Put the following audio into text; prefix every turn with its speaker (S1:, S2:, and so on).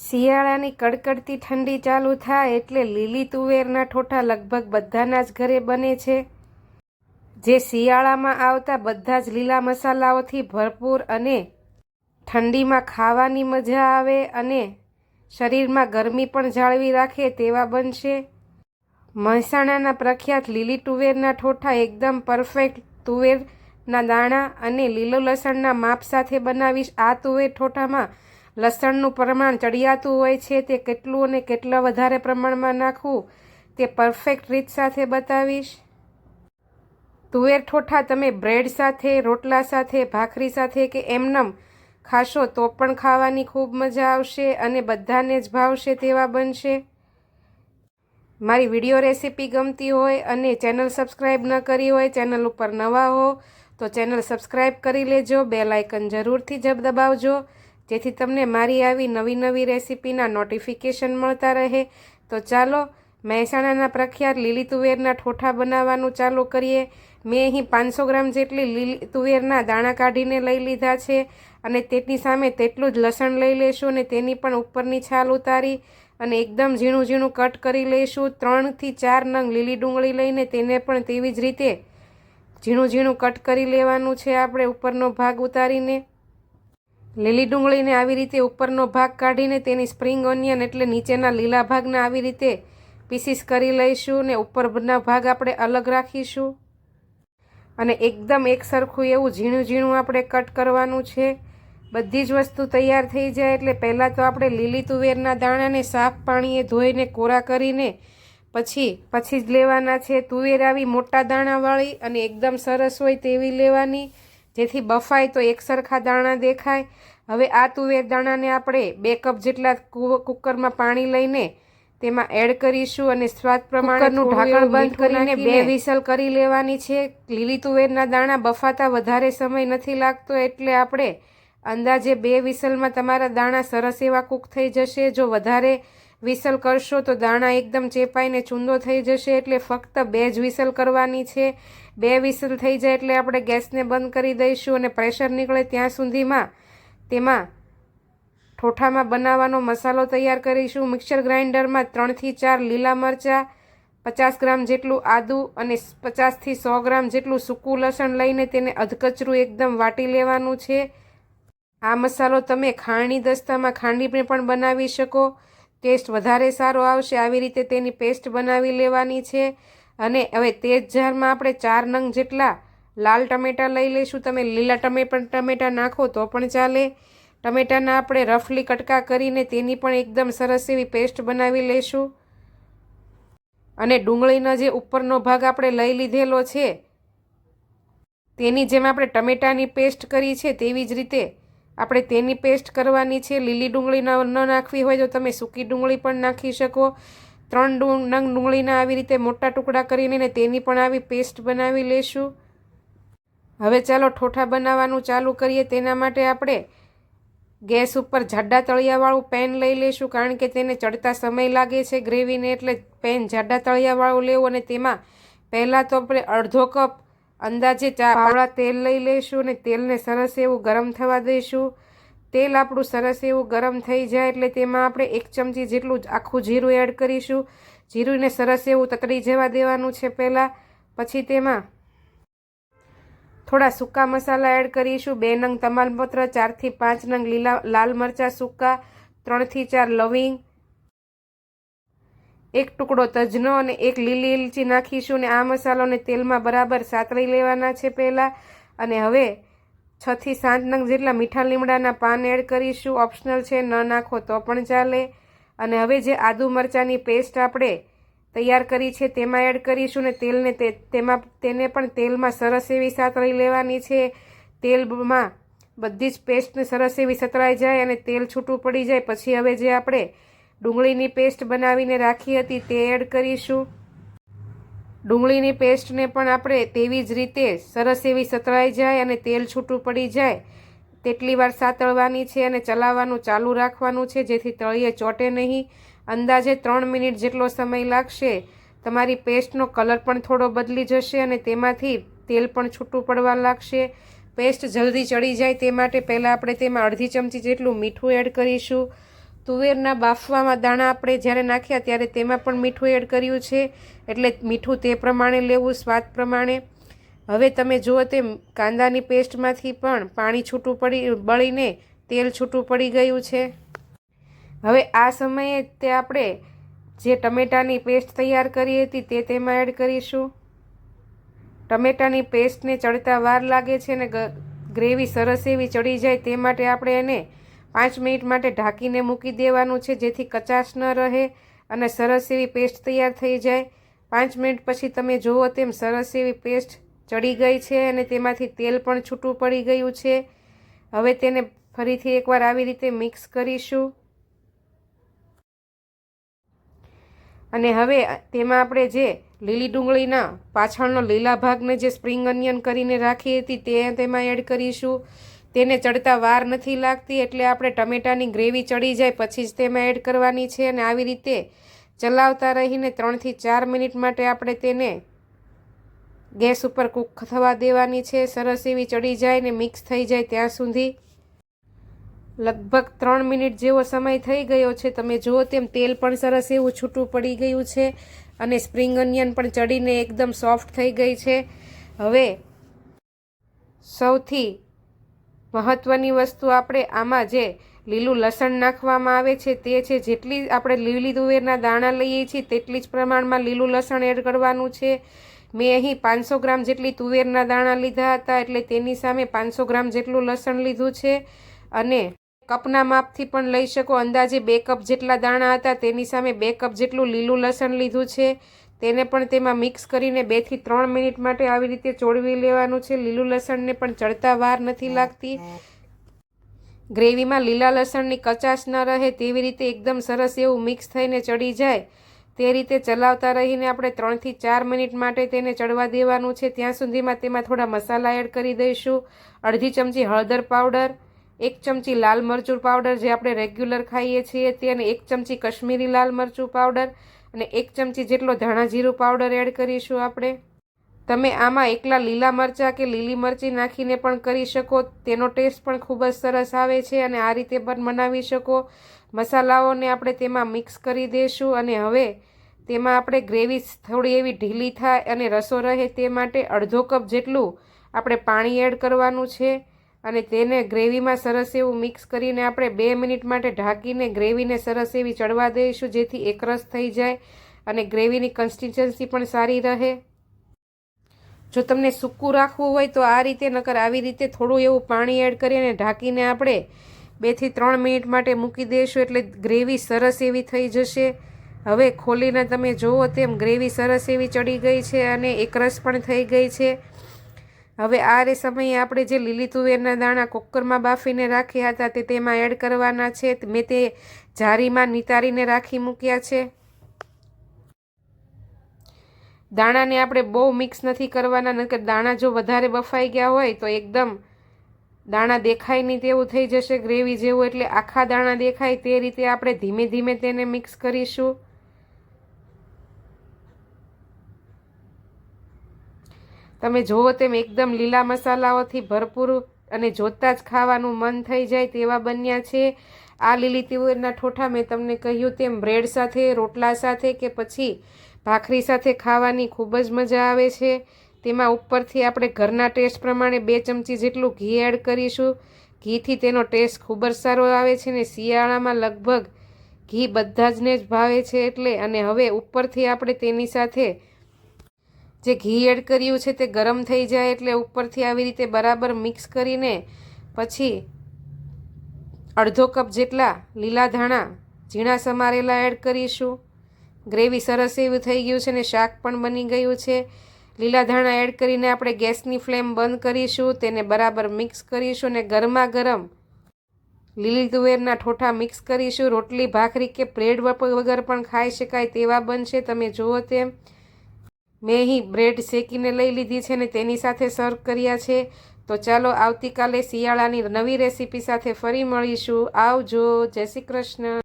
S1: શિયાળાની કડકડતી ઠંડી ચાલુ થાય એટલે લીલી તુવેરના ઠોઠા લગભગ બધાના જ ઘરે બને છે. જે શિયાળામાં આવતા બધા જ લીલા મસાલાઓથી ભરપૂર અને ઠંડીમાં ખાવાની મજા આવે અને શરીરમાં ગરમી પણ જાળવી રાખે તેવા બનશે. મહેસાણાના પ્રખ્યાત લીલી તુવેરના ઠોઠા એકદમ પરફેક્ટ તુવેરના દાણા અને લીલો લસણના માપ સાથે બનાવીશ. આ તુવેર ઠોઠામાં લસણનું પ્રમાણ ચડિયાતું હોય છે તે કેટલું અને કેટલા વધારે પ્રમાણમાં નાખવું તે પરફેક્ટ રીત સાથે બતાવીશ. તુવેર ઠોઠા તમે બ્રેડ સાથે, રોટલા સાથે, ભાખરી સાથે કે એમનમ ખાશો તો પણ ખાવાની ખૂબ મજા આવશે અને બધાને જ ભાવશે તેવા બનશે. મારી વીડિયો રેસીપી ગમતી હોય અને ચેનલ સબસ્ક્રાઈબ ન કરી હોય, ચેનલ ઉપર નવા હો તો ચેનલ સબસ્ક્રાઈબ કરી લેજો બે લાઇકન જરૂરથી જબ દબાવજો. જેથી તમને મારી આવી નવી નવી રેસીપીના નોટિફિકેશન મળતા રહે. તો ચાલો, મહેસાણાના પ્રખ્યાત લીલી તુવેરના ઠોઠા બનાવવાનું ચાલુ કરીએ. મેં અહીં પાંચસો ગ્રામ જેટલી લીલી તુવેરના દાણા કાઢીને લઈ લીધા છે અને તેની સામે તેટલું જ લસણ લઈ લેશું અને તેની પણ ઉપરની છાલ ઉતારી અને એકદમ ઝીણું ઝીણું કટ કરી લઈશું ત્રણથી ચાર નંગ લીલી ડુંગળી લઈને તેને પણ તેવી જ રીતે ઝીણું ઝીણું કટ કરી લેવાનું છે. આપણે ઉપરનો ભાગ ઉતારીને લીલી ડુંગળીને આવી રીતે ઉપરનો ભાગ કાઢીને તેની સ્પ્રિંગ ઓનિયન એટલે નીચેના લીલા ભાગને આવી રીતે પીસીસ કરી લઈશું ને ઉપરના ભાગ આપણે અલગ રાખીશું. અને એકદમ એક સરખું એવું ઝીણું ઝીણું આપણે કટ કરવાનું છે. બધી જ વસ્તુ તૈયાર થઈ જાય એટલે પહેલાં તો આપણે લીલી તુવેરના દાણાને સાફ પાણીએ ધોઈને કોરા કરીને પછી પછી જ લેવાના છે. તુવેર આવી મોટા દાણાવાળી અને એકદમ સરસ હોય તેવી લેવાની. જેથી બફાય તો એક સરખા દાણા દેખાય. હવે આ તુવેર દાણાને આપણે બે કપ જેટલા કુકરમાં પાણી લઈને તેમાં એડ કરીશું અને સ્વાદ પ્રમાણેનું ઢાંકણ બંધ કરીને બે. વિસલ કરી લેવાની છે. લીલી તુવેરના દાણા બફાતા વધારે સમય નથી લાગતો એટલે આપણે અંદાજે બે વિસલમાં તમારા દાણા સરસ એવા કૂક થઈ જશે. જો વધારે વિસલ કરશો તો દાણા એકદમ ચેપાઈને ચૂંદો થઈ જશે એટલે ફક્ત બે જ વિસલ કરવાની છે. બે વિસલ થઈ જાય એટલે આપણે ગેસને બંધ કરી દઈશું અને પ્રેશર નીકળે ત્યાં સુધીમાં તેમાં ઠોઠામાં બનાવવાનો મસાલો તૈયાર કરીશું. મિક્સર ગ્રાઇન્ડરમાં ત્રણથી ચાર લીલા મરચાં, પચાસ ગ્રામ જેટલું આદું અને પચાસથી સો ગ્રામ જેટલું સૂકું લસણ લઈને તેને અધકચરું એકદમ વાટી લેવાનું છે. આ મસાલો તમે ખાંડની દસ્તામાં ખાંડીને પણ બનાવી શકો. ટેસ્ટ વધારે સારો આવશે. આવી રીતે તેની પેસ્ટ બનાવી લેવાની છે. અને હવે તે જ જારમાં આપણે ચાર નંગ જેટલા લાલ ટમેટાં લઈ લઈશું. તમે લીલા ટમે, પણ ટમેટાં નાખો તો પણ ચાલે. ટમેટાના આપણે રફલી કટકા કરીને તેની પણ એકદમ સરસ એવી પેસ્ટ બનાવી લઈશું. અને ડુંગળીનો જે ઉપરનો ભાગ આપણે લઈ લીધેલો છે, તેની જેમ આપણે ટમેટાની પેસ્ટ કરી છે, તેવી જ રીતે આપણે તેની પેસ્ટ કરવાની છે. લીલી ડુંગળી ન નાખવી હોય તો તમે સૂકી ડુંગળી પણ નાખી શકો. ત્રણ નંગ ડુંગળીના આવી રીતે મોટા ટુકડા કરીને તેની પણ આવી પેસ્ટ બનાવી લેશું. હવે ચાલો ઠોઠા બનાવવાનું ચાલુ કરીએ. તેના માટે આપણે ગેસ ઉપર જાડા તળિયાવાળું પેન લઈ લઈશું કારણ કે તેને ચડતા સમય લાગે છે ગ્રેવીને એટલે પેન જાડા તળિયાવાળું લેવું અને તેમાં પહેલાં તો આપણે અડધો કપ અંદાજે ચા પાવડા તેલ લઈ લઈશું અને તેલને સરસ એવું ગરમ થવા દઈશું. તેલ આપણું સરસ એવું ગરમ થઈ જાય એટલે તેમાં આપણે એક ચમચી જેટલું આખું જીરું એડ કરીશું. જીરુંને સરસ એવું તતડી જવા દેવાનું છે પહેલાં. પછી તેમાં થોડા સૂકા મસાલા એડ કરીશું. બે નંગ તમાલપત્ર ચારથી પાંચ નંગ લીલા લાલ મરચાં સૂકા ત્રણથી ચાર લવિંગ, એક ટુકડો તજનો અને એક લીલી ઇલચી નાખીશું અને આ મસાલોને તેલમાં બરાબર સાતળી લેવાના છે પહેલાં. અને હવે છથી સાત નંગ જેટલા મીઠા લીમડાના પાન એડ કરીશું. ઓપ્શનલ છે, ન નાખો તો પણ ચાલે. અને હવે જે આદુ મરચાંની પેસ્ટ આપણે તૈયાર કરી છે, તેમાં એડ કરીશું ને તેલને તેમાં, તેને પણ તેલમાં સરસ એવી સાતળી લેવાની છે. તેલમાં બધી જ પેસ્ટને સરસ એવી સતરાઈ જાય અને તેલ છૂટું પડી જાય. પછી હવે જે આપણે ડુંગળીની પેસ્ટ બનાવીને રાખી હતી તે એડ કરીશું. ડુંગળીની પેસ્ટને પણ આપણે તેવી જ રીતે સરસ એવી સતળાઈ જાય અને તેલ છૂટું પડી જાય, તેટલી વાર સાતળવાની છે અને ચલાવવાનું ચાલુ રાખવાનું છે, જેથી તળિયે ચોટે નહીં. અંદાજે ત્રણ મિનિટ જેટલો સમય લાગશે. તમારી પેસ્ટનો કલર પણ થોડો બદલી જશે અને તેમાંથી તેલ પણ છૂટું પડવા લાગશે. પેસ્ટ જલ્દી ચડી જાય તે માટે પહેલાં આપણે તેમાં અડધી ચમચી જેટલું મીઠું એડ કરીશું. તુવેરના બાફવામાં દાણા આપણે જ્યારે નાખ્યા ત્યારે તેમાં પણ મીઠું એડ કર્યું છે. એટલે મીઠું તે પ્રમાણે લેવું, સ્વાદ પ્રમાણે. હવે તમે જુઓ તેમ કાંદાની પેસ્ટમાંથી પણ પાણી છૂટું પડી, બળીને તેલ છૂટું પડી ગયું છે. હવે આ સમયે તે આપણે જે ટમેટાની પેસ્ટ તૈયાર કરી હતી તે તેમાં એડ કરીશું. ટમેટાની પેસ્ટને ચડતા વાર લાગે છે ને ગ્રેવી સરસ એવી ચડી જાય તે માટે આપણે એને પાંચ મિનિટ માટે ઢાંકીને મૂકી દેવાનું છે, જેથી કચાશ ન રહે અને સરસ એવી પેસ્ટ તૈયાર થઈ જાય. પાંચ મિનિટ પછી તમે જુઓ તેમ સરસ એવી પેસ્ટ ચડી ગઈ છે અને તેમાંથી તેલ પણ છૂટું પડી ગયું છે. હવે તેને ફરીથી એકવાર આવી રીતે મિક્સ કરીશું. અને હવે તેમાં આપણે જે લીલી ડુંગળીના પાછળનો લીલા ભાગને જે સ્પ્રિંગ અનિયન કરીને રાખી હતી તે તેમાં એડ કરીશું. તેને ચડતા વાર નથી લાગતી એટલે આપણે ટમેટાની ગ્રેવી ચડી જાય પછી જ તેમાં એડ કરવાની છે અને આવી રીતે ચલાવતા રહીને ત્રણથી ચાર મિનિટ માટે આપણે તેને ગેસ ઉપર કૂક થવા દેવાની છે. સરસ એવી ચડી જાય ને મિક્સ થઈ જાય ત્યાં સુધી. લગભગ ત્રણ મિનિટ જેવો સમય થઈ ગયો છે. તમે જુઓ તેમ તેલ પણ સરસ એવું છૂટું પડી ગયું છે અને સ્પ્રિંગ અનિયન પણ ચડીને એકદમ સોફ્ટ થઈ ગઈ છે. હવે સૌથી મહત્ત્વની વસ્તુ આપણે આમાં જે લીલું લસણ નાખવામાં આવે છે તે છે, જેટલી આપણે લીલી તુવેરના દાણા લઈએ છીએ, તેટલી જ પ્રમાણમાં લીલું લસણ એડ કરવાનું છે. મેં અહીં પાંચસો ગ્રામ જેટલી તુવેરના દાણા લીધા હતા, એટલે તેની સામે પાંચસો ગ્રામ જેટલું લસણ લીધું છે. અને કપના માપથી પણ લઈ શકો, અંદાજે બે કપ જેટલા દાણા હતા, તેની સામે બે કપ જેટલું લીલું લસણ લીધું છે. તેને પણ તેમાં મિક્સ કરીને બેથી ત્રણ મિનિટ માટે આવી રીતે ચોળવી લેવાનું છે. લીલું લસણને પણ ચડતા વાર નથી લાગતી. ગ્રેવીમાં લીલા લસણની કચાશ ન રહે તેવી રીતે એકદમ સરસ એવું મિક્સ થઈને ચડી જાય. તે રીતે ચલાવતા રહીને આપણે ત્રણથી ચાર મિનિટ માટે તેને ચડવા દેવાનું છે. ત્યાં સુધીમાં તેમાં થોડા મસાલા એડ કરી દઈશું. અડધી ચમચી હળદર પાવડર, એક ચમચી લાલ મરચું પાવડર જે આપણે રેગ્યુલર ખાઈએ છીએ તે અને એક ચમચી કશ્મીરી લાલ મરચું પાવડર અને એક ચમચી જેટલો ધાણા જીરું પાવડર એડ કરીશું આપણે. તમે આમાં એકલા લીલા મરચાં કે લીલી મરચી નાખીને પણ કરી શકો. તેનો ટેસ્ટ પણ ખૂબ જ સરસ આવે છે અને આ રીતે પણ બનાવી શકો. મસાલાઓને આપણે તેમાં મિક્સ કરી દઈશું અને હવે તેમાં આપણે ગ્રેવી થોડી એવી ઢીલી થાય અને રસો રહે તે માટે અડધો કપ જેટલું આપણે પાણી એડ કરવાનું છે. અને તેને ગ્રેવીમાં સરસ એવું મિક્સ કરીને આપણે બે મિનિટ માટે ઢાંકીને ગ્રેવીને સરસ એવી ચડવા દઈશું, જેથી એકરસ થઈ જાય અને ગ્રેવીની કન્સિસ્ટન્સી પણ સારી રહે. જો તમને સૂકું રાખવું હોય તો આ રીતે, નકર આવી રીતે થોડું એવું પાણી એડ કરીને ઢાંકીને આપણે બેથી ત્રણ મિનિટ માટે મૂકી દઈશું, એટલે ગ્રેવી સરસ એવી થઈ જશે. હવે ખોલીને તમે જુઓ તેમ ગ્રેવી સરસ એવી ચડી ગઈ છે અને એકરસ પણ થઈ ગઈ છે. હવે આ રે સમયે આપણે જે લીલી તુવેરના દાણા કુકરમાં બાફીને રાખ્યા હતા તે તેમાં એડ કરવાના છે. મેં તે જારીમાં નિતારીને રાખી મૂક્યા છે. દાણાને આપણે બહુ મિક્સ નથી કરવાના, નકર દાણા જો વધારે બફાઈ ગયા હોય તો એકદમ દાણા દેખાય નહીં તેવું થઈ જશે. ગ્રેવી જેવું એટલે આખા દાણા દેખાય તે રીતે આપણે ધીમે ધીમે તેને મિક્સ કરીશું. તમે જુઓ તેમ એકદમ લીલા મસાલાઓથી ભરપૂર અને જોતાં જ ખાવાનું મન થઈ જાય તેવા બન્યા છે. આ લીલી તુવેરના ઠોઠા મેં તમને કહ્યું તેમ બ્રેડ સાથે, રોટલા સાથે કે પછી ભાખરી સાથે ખાવાની ખૂબ જ મજા આવે છે. તેમાં ઉપરથી આપણે ઘરના ટેસ્ટ પ્રમાણે બે ચમચી જેટલું ઘી એડ કરીશું. ઘીથી તેનો ટેસ્ટ ખૂબ જ સારો આવે છે ને શિયાળામાં લગભગ ઘી બધા જને જ ભાવે છે એટલે અને હવે ઉપરથી આપણે તેની સાથે જે ઘી એડ કર્યું છે તે ગરમ થઈ જાય એટલે ઉપરથી આવી રીતે બરાબર મિક્સ કરીને પછી અડધો કપ જેટલા લીલા ધાણા ઝીણા સમારેલા એડ કરીશું. ગ્રેવી સરસ એવું થઈ ગયું છે ને શાક પણ બની ગયું છે. લીલા ધાણા એડ કરીને આપણે ગેસની ફ્લેમ બંધ કરીશું, તેને બરાબર મિક્સ કરીશું ને ગરમા ગરમ લીલી તુવેરના ઠોઠા મિક્સ કરીશું. રોટલી, ભાખરી કે બ્રેડ વગર પણ ખાઈ શકાય તેવા બનશે, તમે જુઓ તેમ. મેં અહીં બ્રેડ શેકીને લઈ લીધી છે ને તેની સાથે સર્વ કર્યા છે. તો ચાલો આવતીકાલે શિયાળાની નવી રેસીપી સાથે ફરી મળીશું. આવજો. જય શ્રી કૃષ્ણ.